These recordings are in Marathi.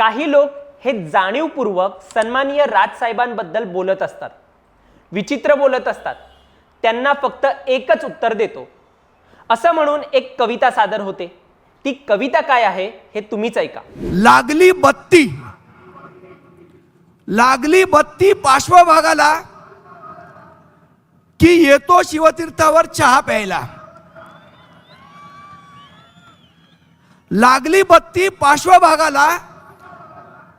काही लोक हे जाणीवपूर्वक सन्माननीय राजसाहेबांबद्दल बोलत असतात. विचित्र बोलत असतात. त्यांना फक्त एकच उत्तर देतो. असं म्हणून एक कविता सादर होते. ती कविता काय आहे हे तुम्हीच ऐका. लागली बत्ती. लागली बत्ती पार्श्वभागाला की येतो शिवतीर्थावर चहा प्यायला. लागली बत्ती पार्श्वभागाला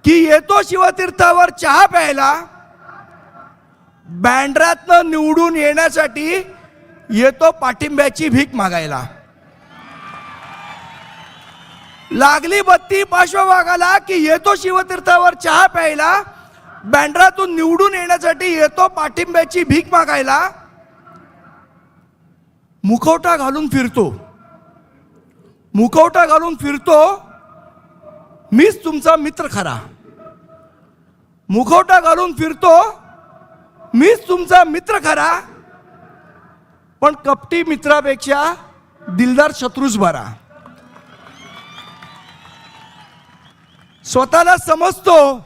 की येतो शिवतीर्थावर चहा प्यायला बँड्रातनं निवडून येण्यासाठी येतो पाठिंब्याची भीक मागायला. लागली बत्ती पार्श्वभागाला की येतो शिवतीर्थावर चहा प्यायला बँड्रातून निवडून येण्यासाठी येतो पाठिंब्याची भीक मागायला मुखवटा घालून फिरतो. मुखवटा घालून फिरतो मीच तुमचा मित्र खरा. मुखवटा घालून फिरतो. मीच तुमचा मित्र खरा. पण कपटी मित्रापेक्षा दिलदार शत्रूच बरा. स्वतःला समजतो.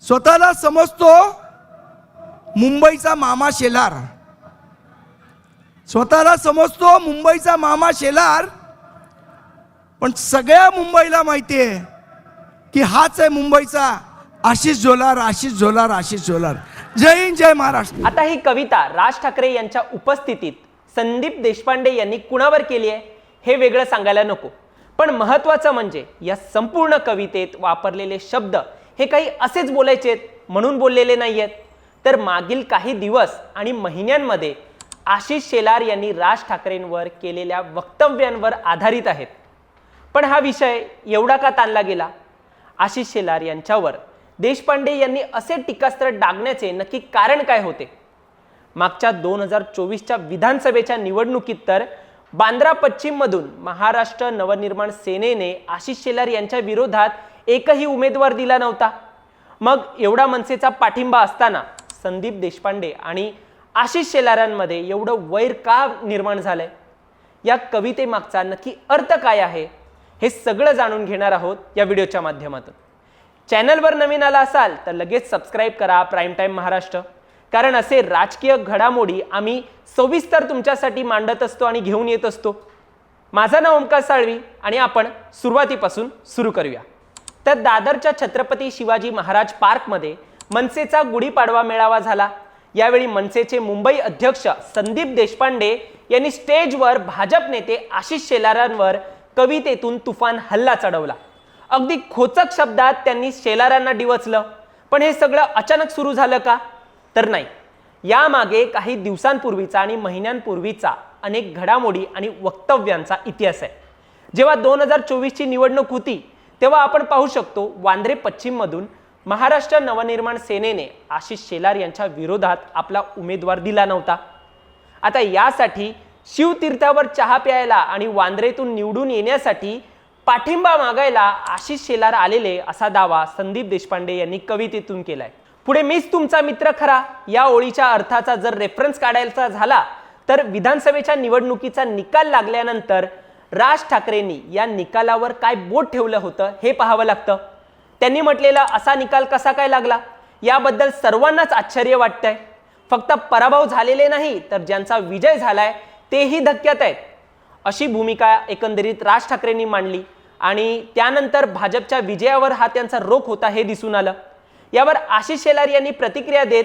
स्वतःला समजतो. मुंबईचा मामा शेलार. स्वतःला समजतो मुंबईचा मामा शेलार. पण सगळ्या मुंबईला माहिती आहे की हाच आहे मुंबईचा आशिष झोलार आशिष झोलार आशिष झोलार. जय हिंद जय महाराष्ट्र. आता ही कविता राज ठाकरे यांच्या उपस्थितीत संदीप देशपांडे यांनी कुणावर केली आहे हे वेगळं सांगायला नको. पण महत्वाचं म्हणजे या संपूर्ण कवितेत वापरलेले शब्द हे काही असेच बोलायचे म्हणून बोललेले नाही आहेत. तर मागील काही दिवस आणि महिन्यांमध्ये आशिष शेलार यांनी राज ठाकरेंवर केलेल्या वक्तव्यांवर आधारित आहेत. पण हा विषय एवढा का ताणला गेला? आशिष शेलार यांच्यावर देशपांडे यांनी असे टीकास्त्र डागण्याचे नक्की कारण काय होते? मागच्या दोन हजार चोवीसच्या विधानसभेच्या निवडणुकीत तर बांद्रा पश्चिममधून महाराष्ट्र नवनिर्माण सेनेने आशिष शेलार यांच्या विरोधात एकही उमेदवार दिला नव्हता. मग एवढा मनसेचा पाठिंबा असताना संदीप देशपांडे आणि आशिष शेलारांमध्ये एवढं वैर का निर्माण झालंय? या कवितेमागचा नक्की अर्थ काय आहे? हे सगळं जाणून घेणार आहोत या व्हिडिओच्या माध्यमातून. चॅनलवर नवीन आला असाल तर लगेच सबस्क्राईब करा प्राईम टाईम महाराष्ट्र. कारण असे राजकीय घडामोडी आम्ही सविस्तर तुमच्यासाठी मांडत असतो आणि घेऊन येत असतो. माझं नाव ओमकार साळवी आणि आपण सुरुवातीपासून सुरू करूया. तर दादरच्या छत्रपती शिवाजी महाराज पार्कमध्ये मनसेचा गुढीपाडवा मेळावा झाला. यावेळी मनसेचे मुंबई अध्यक्ष संदीप देशपांडे यांनी स्टेजवर भाजप नेते आशिष शेलारांवर कवितेतून तुफान हल्ला चढवला. अगदी खोचक शब्दात त्यांनी शेलारांना डिवचलं. पण हे सगळं अचानक सुरू झालं का? तर नाही. यामागे काही दिवसांपूर्वीचा आणि महिन्यांपूर्वीचा अनेक घडामोडी आणि वक्तव्यांचा इतिहास आहे. जेव्हा दोन हजार चोवीसची निवडणूक होती तेव्हा आपण पाहू शकतो वांद्रे पश्चिममधून महाराष्ट्र नवनिर्माण सेनेने आशिष शेलार यांच्या विरोधात आपला उमेदवार दिला नव्हता. आता यासाठी शिवतीर्थावर चहा प्यायला आणि वांद्रेतून निवडून येण्यासाठी पाठिंबा मागायला आशिष शेलार आलेले असा दावा संदीप देशपांडे यांनी कवितेतून केलाय. पुढे मीच तुमचा मित्र खरा या ओळीच्या अर्थाचा जर रेफरन्स काढायचा झाला तर विधानसभेच्या निवडणुकीचा निकाल लागल्यानंतर राज ठाकरेंनी या निकालावर काय बोट ठेवलं होतं हे पाहावं लागतं. त्यांनी म्हटलेला असा निकाल कसा काय लागला? याबद्दल सर्वांनाच आश्चर्य वाटतंय. फक्त पराभव झालेले नाही तर ज्यांचा विजय झालाय तेही धक्क्यात आहेत. अशी भूमिका एकंदरीत राज ठाकरेंनी मांडली. आणि त्यानंतर भाजपच्या विजयावर हा त्यांचा रोख होता हे दिसून आलं. यावर आशिष शेलार यांनी प्रतिक्रिया देत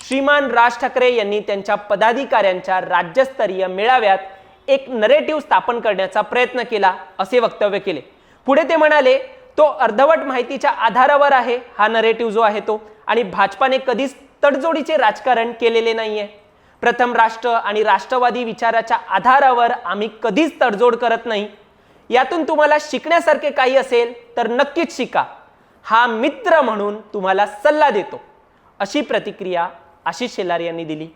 श्रीमान राज ठाकरे यांनी त्यांच्या पदाधिकाऱ्यांच्या राज्यस्तरीय मेळाव्यात एक नरेटिव्ह स्थापन करण्याचा प्रयत्न केला असे वक्तव्य केले. पुढे ते म्हणाले तो अर्धवट माहितीच्या आधारावर आहे हा नरेटिव्ह जो आहे तो. आणि भाजपाने कधीच तडजोडीचे राजकारण केलेले नाहीये. प्रथम राष्ट्र आणि राष्ट्रवादी विचाराच्या आधारावर आम्ही कधीच तडजोड करत नाही. यातून तुम्हाला शिकण्यासारखे काही असेल तर नक्कीच शिका. हा मित्र म्हणून तुम्हाला सल्ला देतो. अशी प्रतिक्रिया आशिष शेलार यांनी दिली.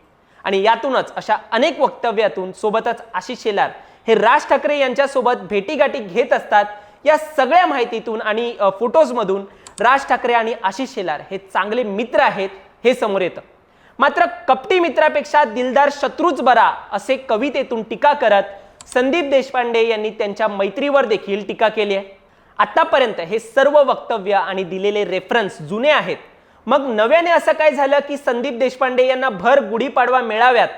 आणि यातूनच अशा अनेक वक्तव्यातून सोबतच आशिष शेलार हे राज ठाकरे यांच्यासोबत भेटीगाठी घेत असतात. या सगळ्या माहितीतून आणि फोटोजमधून राज ठाकरे आणि आशिष शेलार हे चांगले मित्र आहेत हे समोर येतं. मात्र कपटी मित्रापेक्षा दिलदार शत्रूच बरा असे कवितेतून टीका करत संदीप देशपांडे यांनी त्यांच्या मैत्रीवर देखील टीका केली आहे. आतापर्यंत हे सर्व वक्तव्य आणि दिलेले रेफरन्स जुने आहेत. मग नव्याने असं काय झालं की संदीप देशपांडे यांना भर गुढीपाडवा मेळाव्यात?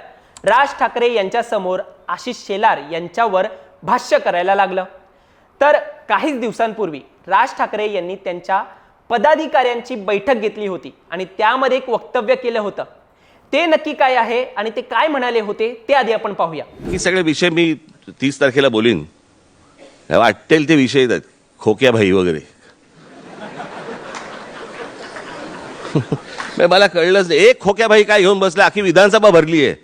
राज ठाकरे यांच्यासमोर आशिष शेलार यांच्यावर भाष्य करायला लागलं. तर काहीच दिवसांपूर्वी राज ठाकरे यांनी त्यांच्या पदाधिकाऱ्यांची बैठक घेतली होती आणि त्यामध्ये एक वक्तव्य केलं होतं. ते नक्की काय आहे आणि ते काय म्हणाले होते ते आधी आपण पाहूया. हे सगळे विषय मी तीस तारखेला बोलीन. वाटेल ते विषय आहेत खोक्याभाई वगैरे. मला कळलंच नाही. एक खोक्याभाई काय घेऊन बसला? आखी विधानसभा भरली आहे.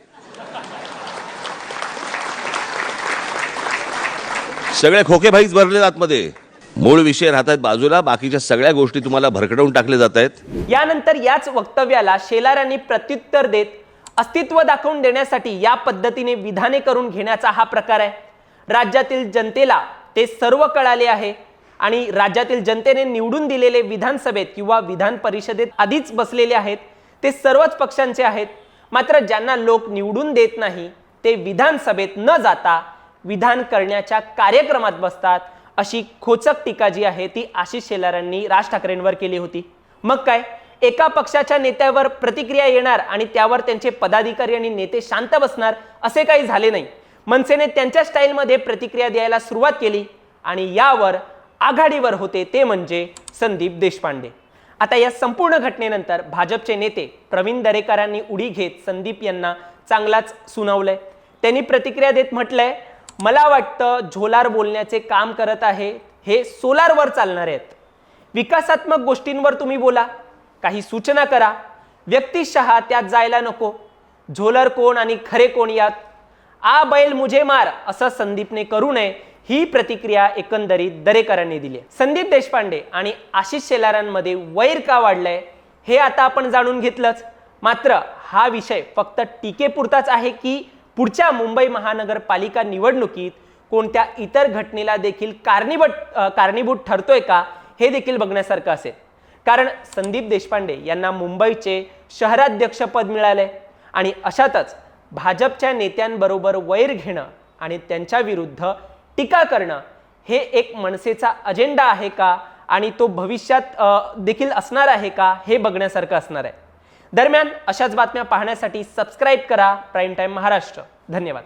सगळे खोकेभाईच भरले आतमध्ये. मूळ विषय राहतात बाजूला. बाकीच्या सगळ्या गोष्टी तुम्हाला भरकडवून टाकले जात आहेत. यानंतर याच वक्तव्याला शेलारांनी प्रत्युत्तर देत अस्तित्व दाखवून देण्यासाठी या पद्धतीने विधाने करून घेण्याचा हा प्रकार आहे. राज्यातील जनतेला ते सर्व कळाले आहे आणि राज्यातील जनतेने निवडून दिलेले विधानसभेत किंवा विधान परिषदेत आधीच बसलेले आहेत ते सर्वच पक्षांचे आहेत. मात्र ज्यांना लोक निवडून देत नाही ते विधानसभेत न जाता विधान करण्याच्या कार्यक्रमात बसतात. अशी खोचक टीका जी आहे ती आशिष शेलारांनी राज ठाकरेंवर केली होती. मग काय? एका पक्षाच्या नेत्यावर प्रतिक्रिया येणार आणि त्यावर त्यांचे पदाधिकारी आणि नेते शांत बसणार असे काही झाले नाही. मनसेने त्यांच्या स्टाईलमध्ये प्रतिक्रिया द्यायला सुरुवात केली आणि यावर आघाडीवर होते ते म्हणजे संदीप देशपांडे. आता या संपूर्ण घटनेनंतर भाजपचे नेते प्रवीण दरेकरांनी उडी घेत संदीप यांना चांगलाच सुनावलंय. त्यांनी प्रतिक्रिया देत म्हटलंय मला वाटतं झोलार बोलण्याचे काम करत आहे हे सोलारवर चालणार आहेत. विकासात्मक गोष्टींवर तुम्ही बोला. काही सूचना करा. व्यक्तिशः त्यात जायला नको. झोलर कोण आणि खरे कोण यात? आ बैल मुझे मार असं संदीपने करू नये. ही प्रतिक्रिया एकंदरीत दरेकरांनी दिली आहे. संदीप देशपांडे आणि आशिष शेलारांमध्ये वैर का वाढलंय हे आता आपण जाणून घेतलंच. मात्र हा विषय फक्त टीकेपुरताच आहे की पुढच्या मुंबई महानगरपालिका निवडणुकीत कोणत्या इतर घटनेला देखील कारणीभूत कारणीभूत ठरतोय का हे देखील बघण्यासारखं असेल. कारण संदीप देशपांडे यांना मुंबईचे शहराध्यक्षपद मिळाले आणि अशातच भाजपच्या नेत्यांबरोबर वैर घेणं आणि त्यांच्याविरुद्ध टीका करणं हे एक मनसेचा अजेंडा आहे का? आणि तो भविष्यात देखील असणार आहे का? हे बघण्यासारखं असणार आहे. दरम्यान अशाच बातम्या पाहण्यासाठी सबस्क्राईब करा. Prime time Maharashtra. धन्यवाद.